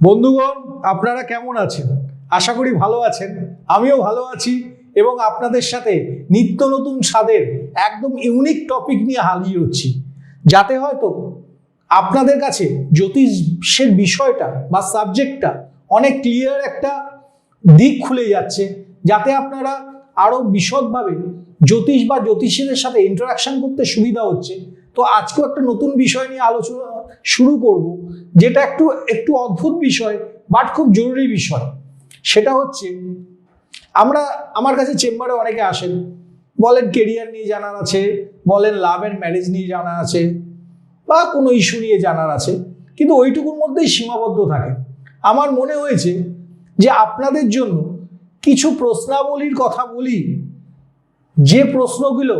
বন্ধুগণ, আপনারা কেমন আছেন? আশা করি ভালো আছেন। আমিও ভালো আছি এবং আপনাদের সাথে নিত্য নতুন স্বাদের একদম ইউনিক টপিক নিয়ে হাজির হচ্ছি। যাতে হয়তো আপনাদের কাছে জ্যোতিষের বিষয়টা বা সাবজেক্টটা অনেক ক্লিয়ার একটা দিক খুলে যাচ্ছে, যাতে আপনারা আরও বিশদভাবে জ্যোতিষ বা জ্যোতিষীদের সাথে ইন্টারাকশন করতে সুবিধা হচ্ছে। তো আজকেও একটা নতুন বিষয় নিয়ে আলোচনা শুরু করব, যেটা একটু একটু অদ্ভুত বিষয় বাট খুব জরুরি বিষয়। সেটা হচ্ছে, আমরা, আমার কাছে চেম্বারে অনেকে আসেন, বলেন কেরিয়ার নিয়ে জানার আছে, বলেন লাভ অ্যান্ড ম্যারেজ নিয়ে জানার আছে, বা কোনো ইস্যু নিয়ে জানার আছে, কিন্তু ওইটুকুর মধ্যেই সীমাবদ্ধ থাকে আমার মনে হয়েছে যে আপনাদের জন্য কিছু প্রশ্নাবলীর কথা বলি, যে প্রশ্নগুলো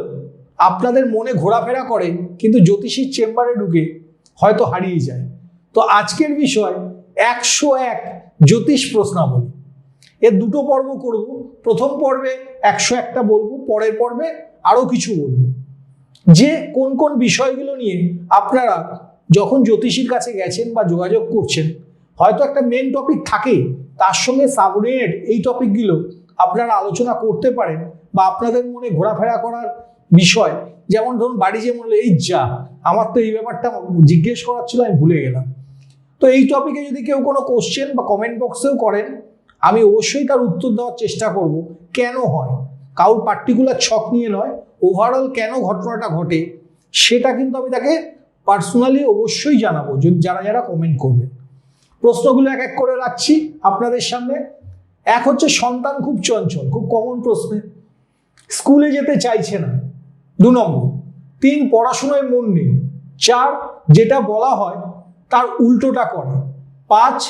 আপনাদের মনে ঘোরাফেরা করে, কিন্তু জ্যোতিষীর চেম্বারে ঢুকে হয়তো হারিয়ে যায়। তো আজকের বিষয় একশো এক জ্যোতিষ প্রশ্নাবলী। এর দুটো পর্ব করব। প্রথম পর্বে একশো একটা বলব, পরের পর্বে আরও কিছু বলব। যে কোন কোন বিষয়গুলো নিয়ে আপনারা যখন জ্যোতিষীর কাছে গেছেন বা যোগাযোগ করছেন, হয়তো একটা মেন টপিক থাকে, তার সঙ্গে সাবঅর্ডিনেট এই টপিকগুলো আপনারা আলোচনা করতে পারেন বা আপনাদের মনে ঘোরাফেরা করার বিষয় যেমন ধরুন বাড়ি যে মনে এই যা, আমার তো এই ব্যাপারটা জিজ্ঞেস করার ছিল, আমি ভুলে গেলাম। তো এই টপিকে যদি কেউ কোনো কোশ্চেন বা কমেন্ট বক্সেও করেন, আমি অবশ্যই তার উত্তর দেওয়ার চেষ্টা করব, কেন হয়? কারোর পার্টিকুলার ছক নিয়ে নয় ওভারঅল কেন ঘটনাটা ঘটে, সেটা কিন্তু আমি তাকে পার্সোনালি অবশ্যই জানাব, যদি যারা যারা কমেন্ট করবেন। প্রশ্নগুলো এক এক করে রাখছি আপনাদের সামনে। এক হচ্ছে সন্তান খুব চঞ্চল, খুব কমন প্রশ্নে। স্কুলে যেতে চাইছে না দু নম্বর। তিন, পড়াশোনায় মন নেই। চার, যেটা বলা হয়, তার উল্টোটা করে। পাঁচ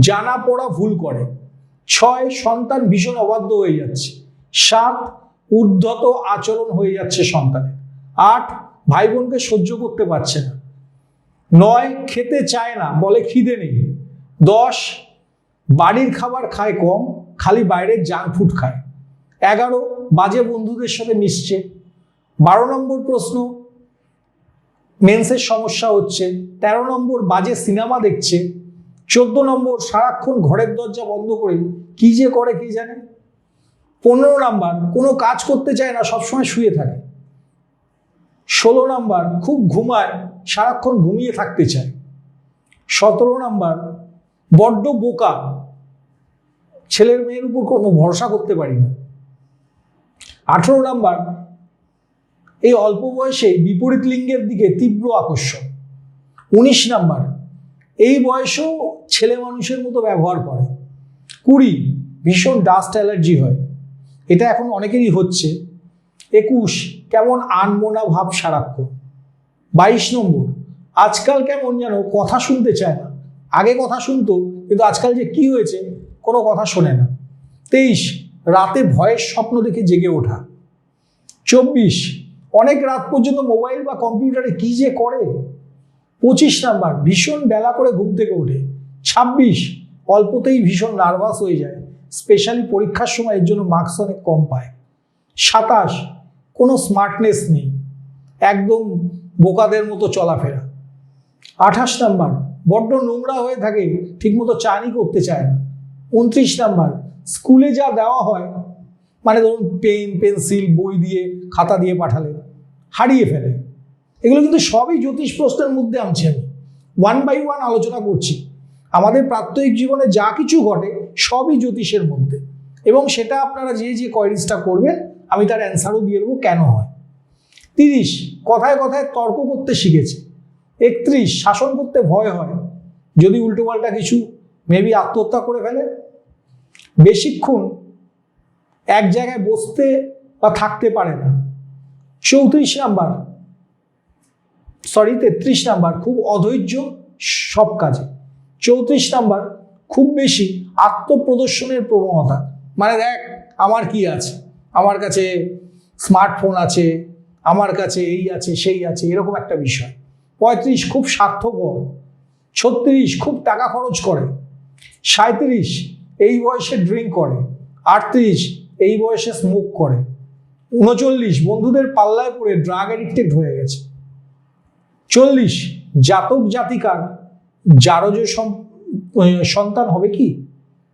জানা পড়া ভুল করে। ছয়, সন্তান ভীষণ অবাধ্য হয়ে যাচ্ছে। সাত, উদ্ধত আচরণ হয়ে যাচ্ছে সন্তানের। আট ভাই বোনকে সহ্য করতে পারছে না। নয়, খেতে চায় না, বলে খিদে নেই। দশ, বাড়ির খাবার খায় কম, খালি বাইরের জাঙ্ক ফুড খায়। এগারো, বাজে বন্ধুদের সাথে মিশছে। বারো নম্বর প্রশ্ন, মেন্সের সমস্যা হচ্ছে, তেরো নম্বর বাজে সিনেমা দেখছে, চোদ্দ নম্বর সারাক্ষণ ঘরের দরজা বন্ধ করে কি যে করে কি জানে? পনেরো নাম্বার, কোনো কাজ করতে চায় না, সবসময় শুয়ে থাকে। ষোলো নাম্বার, খুব ঘুমায়, সারাক্ষণ ঘুমিয়ে থাকতে চায়। সতেরো নাম্বার, বড্ড বোকা, ছেলের মেয়ের উপর কোনো ভরসা করতে পারি না। আঠেরো নাম্বার এই অল্প বয়সে বিপরীত লিঙ্গের দিকে তীব্র আকর্ষণ। উনিশ নাম্বার, এই বয়সেও ছেলে মানুষের মতো ব্যবহার করে। কুড়ি, ভীষণ ডাস্ট অ্যালার্জি হয়। এটা এখন অনেকেরই হচ্ছে। একুশ, কেমন আনমোনা ভাব সারাক্ষণ। বাইশ নম্বর, আজকাল কেমন যেন কথা শুনতে চায় না। আগে কথা শুনতো, কিন্তু আজকাল যে কি হয়েছে, কোনো কথা শোনে না। তেইশ, রাতে ভয়ের স্বপ্ন দেখে জেগে ওঠা। চব্বিশ অনেক রাত পর্যন্ত মোবাইল বা কম্পিউটারে কি যে করে? পঁচিশ নাম্বার, ভীষণ বেলা করে ঘুম থেকে ওঠে। ছাব্বিশ, অল্পতেই ভীষণ নার্ভাস হয়ে যায়। স্পেশালি পরীক্ষার সময় এর জন্য মার্কস অনেক কম পায়। সাতাশ, কোনো স্মার্টনেস নেই। একদম বোকাদের মতো চলাফেরা। আঠাশ নাম্বার, বড্ড নোংরা হয়ে থাকে, ঠিকমতো চানি করতে চায় না। উনত্রিশ নাম্বার, স্কুলে যা দেওয়া হয় মানে ধরুন পেন, পেন্সিল, বই দিয়ে, খাতা দিয়ে পাঠালে হারিয়ে ফেলে এগুলো কিন্তু সবই জ্যোতিষ প্রশ্নের মধ্যে আনছি আমি। ওয়ান বাই ওয়ান আলোচনা করছি। আমাদের প্রাত্যহিক জীবনে যা কিছু ঘটে, সবই জ্যোতিষের মধ্যে। এবং সেটা আপনারা যে যে কোয়ারিজটা করবেন, আমি তার অ্যান্সারও দিয়ে দেবো কেন হয়। তিরিশ, কথায় কথায় তর্ক করতে শিখেছে। একত্রিশ, শাসন করতে ভয় হয়। যদি উল্টোপাল্টা কিছু মেবি আত্মহত্যা করে ফেলে। বেশিক্ষণ এক জায়গায় বসতে বা থাকতে পারে না। চৌত্রিশ নাম্বার সরি তেত্রিশ নাম্বার, খুব অধৈর্য সব কাজে। চৌত্রিশ নাম্বার, খুব বেশি আত্মপ্রদর্শনের প্রবণতা। মানে দেখ, আমার কি আছে? আমার কাছে স্মার্টফোন আছে, আমার কাছে এই আছে, সেই আছে, এরকম একটা বিষয়। পঁয়ত্রিশ খুব স্বার্থপর। ছত্রিশ খুব টাকা খরচ করে। সাঁত্রিশ এই বয়সে ড্রিঙ্ক করে। আটত্রিশ এই বয়সে স্মোক করে। উনচল্লিশ বন্ধুদের পাল্লায় পড়ে ড্রাগ অ্যাডিক্টেড হয়ে গেছে। চল্লিশ জাতক জাতিকার জারজ আহ, সন্তান হবে কি?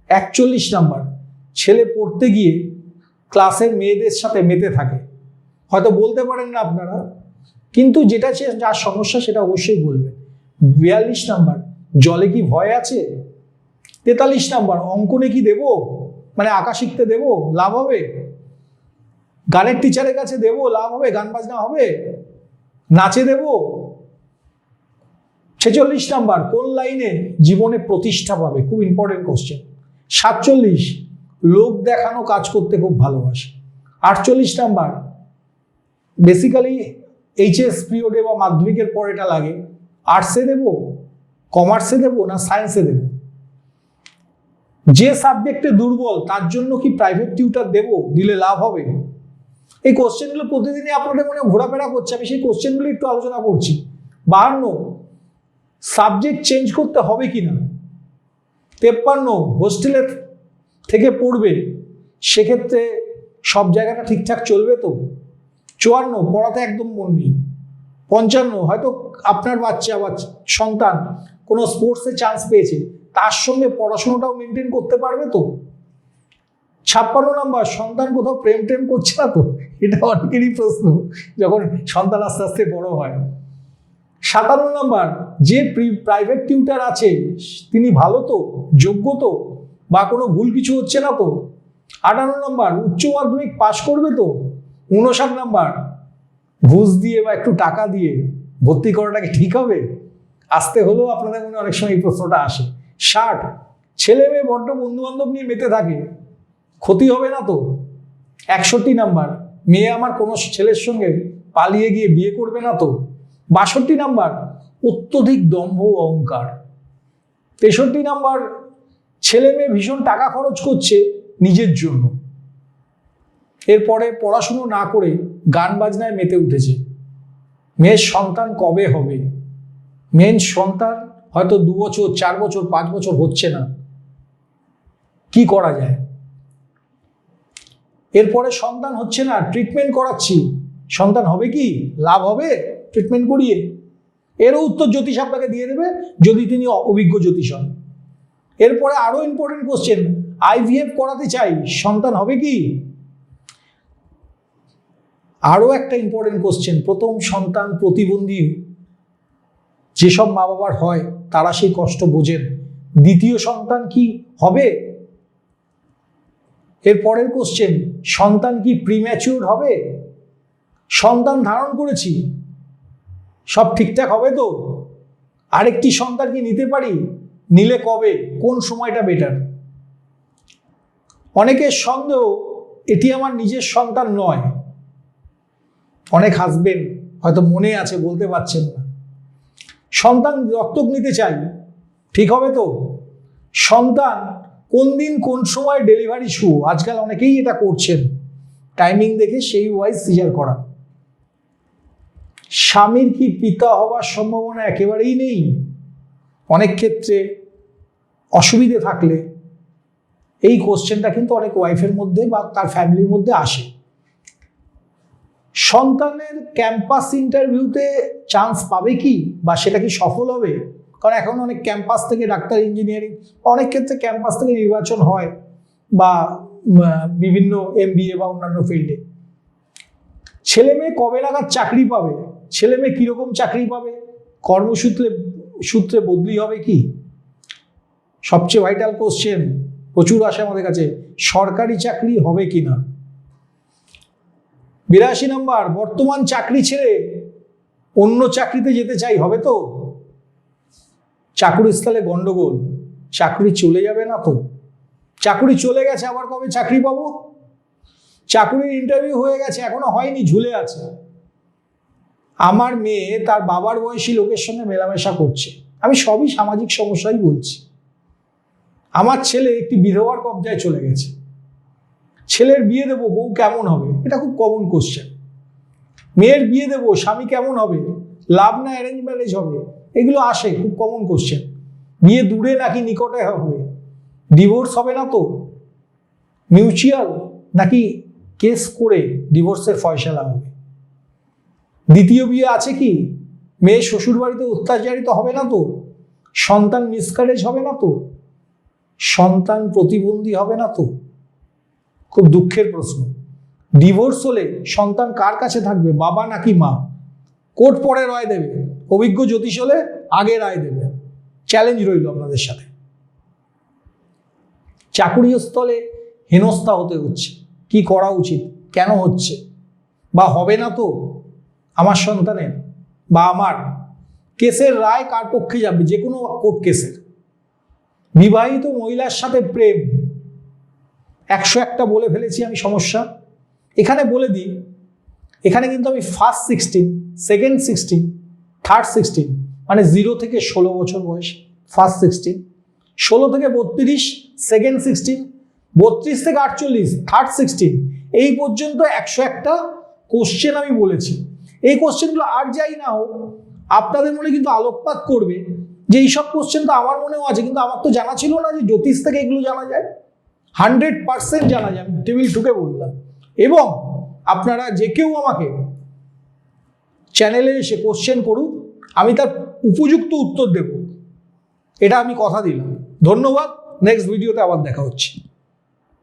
একচল্লিশ নাম্বার ছেলে পড়তে গিয়ে ক্লাসের মেয়েদের সাথে মেতে থাকে। হয়তো বলতে পারেন না আপনারা কিন্তু যেটা সে- যার সমস্যা সেটা অবশ্যই বলবেন। বিয়াল্লিশ নাম্বার জলে কি ভয় আছে? তেতাল্লিশ নাম্বার অঙ্কনে কি দেব? মানে আঁকা শিখতে দেব, লাভ হবে? গানের টিচারের কাছে দেব, লাভ হবে? গান বাজনা হবে? নাচে দেব? ছেচল্লিশ নাম্বার, কোন লাইনে জীবনে প্রতিষ্ঠা পাবে? খুব ইম্পর্টেন্ট কোশ্চেন সাতচল্লিশ, লোক দেখানো কাজ করতে খুব ভালোবাসে। আটচল্লিশ নাম্বার বেসিক্যালি এইচএস পিরিয়ডে বা মাধ্যমিকের পর এটা লাগে। আর্টসে দেব? কমার্সে দেব? না সায়েন্সে দেব? যে সাবজেক্টে দুর্বল, তার জন্য কি প্রাইভেট টিউটার দেব? দিলে লাভ হবে? এই কোশ্চেনগুলো প্রতিদিনই আপনাদের মনে ঘোরাফেরা করছে। আমি সেই কোশ্চেনগুলো একটু আলোচনা করছি। বাহান্ন সাবজেক্ট চেঞ্জ করতে হবে কি না তেপ্পান্ন হোস্টেলের থেকে পড়বে। সেক্ষেত্রে সব জায়গাটা ঠিকঠাক চলবে তো? চুয়ান্ন, পড়াতে একদম মন নেই। পঞ্চান্ন, হয়তো আপনার বাচ্চা বা সন্তান কোনো স্পোর্টসে চান্স পেয়েছে। তার সঙ্গে পড়াশোনাটাও মেনটেন করতে পারবে তো? ছাপ্পান্ন নাম্বার, সন্তান কোথাও প্রেম টেম করছে না তো? এটা অনেকেরই প্রশ্ন, যখন সন্তান আস্তে আস্তে বড় হয়। সাতান্ন নাম্বার, যে প্রাইভেট টিউটার আছে, তিনি ভালো তো, যোগ্য তো, বা কোনো ভুল কিছু হচ্ছে না তো? আটান্ন নাম্বার, উচ্চ মাধ্যমিক পাশ করবে তো? উনষাট নাম্বার, ঘুষ দিয়ে বা একটু টাকা দিয়ে ভর্তি করাটা কি ঠিক হবে? আসতে হলেও আপনাদের মনে অনেক সময় এই প্রশ্নটা আসে। ষাট। ছেলে মেয়ে, বড্ড বন্ধু বান্ধব নিয়ে মেতে থাকে। ক্ষতি হবে না তো? একষট্টি নাম্বার। মেয়ে আমার কোনো ছেলের সঙ্গে পালিয়ে গিয়ে বিয়ে করবে না তো? বাষট্টি নাম্বার। অত্যধিক দম্ভ অহংকার। তেষট্টি নাম্বার। ছেলে মেয়ে ভীষণ টাকা খরচ করছে নিজের জন্য। এরপরে পড়াশুনো না করে গান বাজনায় মেতে উঠেছে। মেয়ের সন্তান কবে হবে? মেন সন্তান হয়তো দু বছর, চার বছর, পাঁচ বছর হচ্ছে না। কি করা যায়? এরপরে সন্তান হচ্ছে না ট্রিটমেন্ট করাচ্ছি। সন্তান হবে কি? লাভ হবে ট্রিটমেন্ট করিয়ে। এরও উত্তর জ্যোতিষ আপনাকে দিয়ে দেবে, যদি তিনি অভিজ্ঞ জ্যোতিষ হন। এরপরে আরও ইম্পর্টেন্ট কোশ্চেন আইভিএফ করাতে চাই, সন্তান হবে কি? আরও একটা ইম্পর্টেন্ট কোশ্চেন প্রথম সন্তান প্রতিবন্ধী যেসব মা বাবার হয় তারা সেই কষ্ট বোঝেন। দ্বিতীয় সন্তান কি হবে? এর পরের কোশ্চেন সন্তান কি প্রিম্যাচিউর হবে? সন্তান ধারণ করেছি। সব ঠিকঠাক হবে তো? আরেকটি সন্তান কি নিতে পারি? নিলে কবে? কোন সময়টা বেটার অনেকের সন্দেহ, এটি আমার নিজের সন্তান নয়। অনেক হাসবেন হয়তো মনে আছে, বলতে পারছেন না। সন্তান দত্তক নিতে চাই, ঠিক হবে তো? সন্তান কোন দিন কোন সময় ডেলিভারি শুরু আজকাল অনেকেই এটা করছেন। টাইমিং দেখে সেই ওয়াইজ সিজার করা। স্বামীর কি পিতা হওয়ার সম্ভাবনা একেবারেই নেই? অনেক ক্ষেত্রে অসুবিধে থাকলে এই কোশ্চেনটা কিন্তু অনেক ওয়াইফের মধ্যে বা তার ফ্যামিলির মধ্যে আসে। সন্তানের ক্যাম্পাস ইন্টারভিউতে চান্স পাবে কি? বা সেটা কি সফল হবে? কারণ এখন অনেক ক্যাম্পাস থেকে ডাক্তার ইঞ্জিনিয়ারিং অনেক ক্ষেত্রে ক্যাম্পাস থেকে নির্বাচন হয় বা বিভিন্ন এমবিএ বা অন্যান্য ফিল্ডে ছেলে মেয়ে কবে নাগাদ চাকরি পাবে? ছেলে মেয়ে কীরকম চাকরি পাবে? কর্মসূত্রে, সূত্রে বদলি হবে কি? সবচেয়ে ভাইটাল কোশ্চেন প্রচুর আসে আমাদের কাছে। সরকারি চাকরি হবে কি না বিরাশি নাম্বার, বর্তমান চাকরি ছেড়ে অন্য চাকরিতে যেতে চাই, হবে তো? চাকুরিস্থলে গন্ডগোল, চাকরি চলে যাবে না তো? চাকরি চলে গেছে, আবার কবে চাকরি পাবো? চাকরির ইন্টারভিউ হয়ে গেছে, এখনও হয়নি, ঝুলে আছে। আমার মেয়ে তার বাবার বয়সী লোকের সঙ্গে মেলামেশা করছে। আমি সবই সামাজিক সমস্যাই বলছি। আমার ছেলে একটি বিধবার কবজায় চলে গেছে। ছেলের বিয়ে দেবো, বউ কেমন হবে? এটা খুব কমন কোশ্চেন মেয়ের বিয়ে দেবো, স্বামী কেমন হবে? লাভ না অ্যারেঞ্জ ম্যারেজ হবে? এগুলো আসে, খুব কমন কোশ্চেন বিয়ে দূরে নাকি নিকটে হবে? ডিভোর্স হবে না তো? মিউচুয়াল নাকি কেস করে ডিভোর্সের ফয়সালা হবে? দ্বিতীয় বিয়ে আছে কি? মেয়ে শ্বশুর বাড়িতে অত্যাচারিত হবে না তো? সন্তান মিসকারেজ হবে না তো? সন্তান প্রতিবন্ধী হবে না তো? খুব দুঃখের প্রশ্ন। ডিভোর্স হলে সন্তান কার কাছে থাকবে, বাবা নাকি মা? কোর্ট পরে রায় দেবে, অভিজ্ঞ জ্যোতিষ হলে আগে রায় দেবে। চ্যালেঞ্জ রইল আপনাদের সাথে। চাকুরীয় স্থলে হেনস্থা হতে হচ্ছে। কি করা উচিত? কেন হচ্ছে? বা হবে না তো? আমার সন্তানের বা আমার? কেসের রায় কার পক্ষে যাবে? যে কোনো কোর্ট কেসের। বিবাহিত মহিলার সাথে প্রেম একশো একটা বলে ফেলেছি আমি সমস্যা। এখানে বলে দিই, এখানে কিন্তু আমি first sixteen second sixteen third sixteen মানে জিরো থেকে ষোলো বছর বয়স ফার্স্ট সিক্সটিন ষোলো থেকে বত্রিশ সেকেন্ড সিক্সটিন বত্রিশ থেকে আটচল্লিশ থার্ড সিক্সটিন এই পর্যন্ত একশো একটা কোশ্চেন আমি বলেছি। এই কোশ্চেনগুলো আর যাই না হোক, আপনাদের মনে কিন্তু আলোকপাত করবে যে এইসব কোশ্চেন তো আমার মনেও আছে, কিন্তু আমার তো জানা ছিল না যে জ্যোতিষ থেকে এগুলো জানা যায়। হান্ড্রেড পার্সেন্ট জানা যায়। আমি টেবিল ঠুকে বললাম। এবং আপনারা যে কেউ আমাকে চ্যানেলে এসে কোশ্চেন করুক, আমি তার উপযুক্ত উত্তর দেব। এটা আমি কথা দিলাম। ধন্যবাদ। নেক্সট ভিডিওতে আবার দেখা হচ্ছে।